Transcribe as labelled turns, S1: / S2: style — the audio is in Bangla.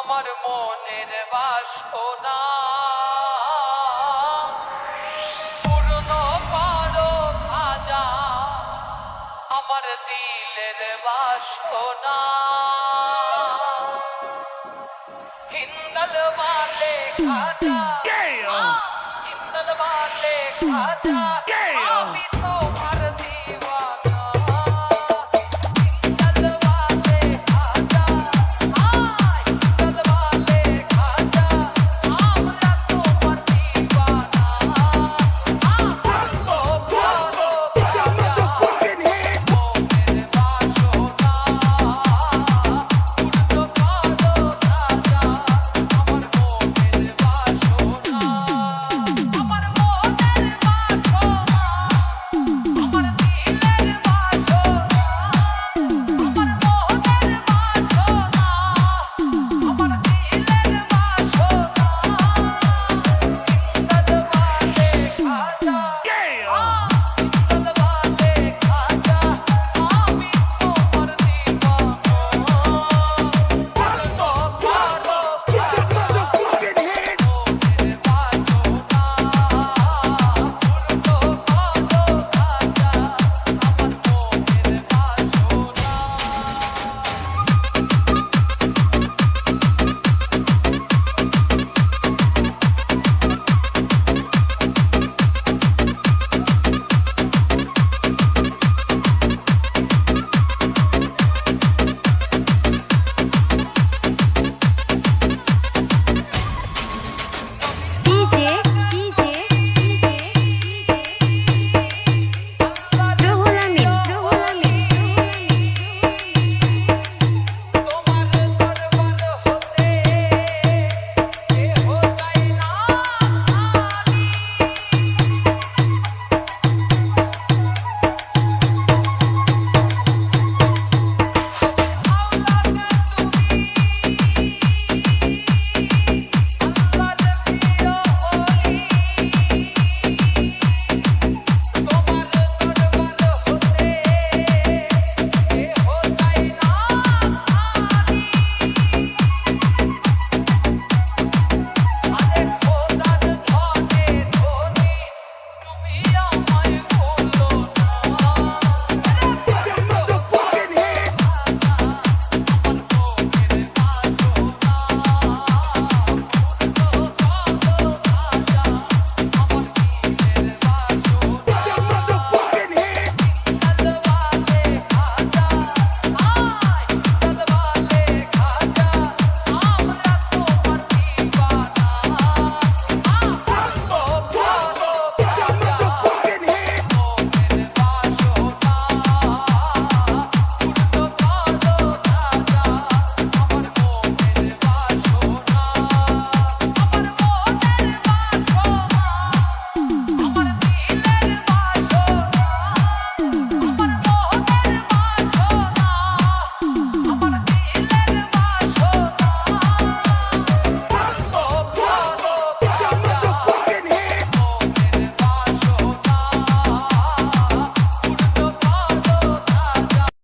S1: আমার মনের বাসনা। পূর্ণ পারো খাজা আমার দিলের বাসনা। হিন্দল वाले খাজা হিন্দল वाले খাজা।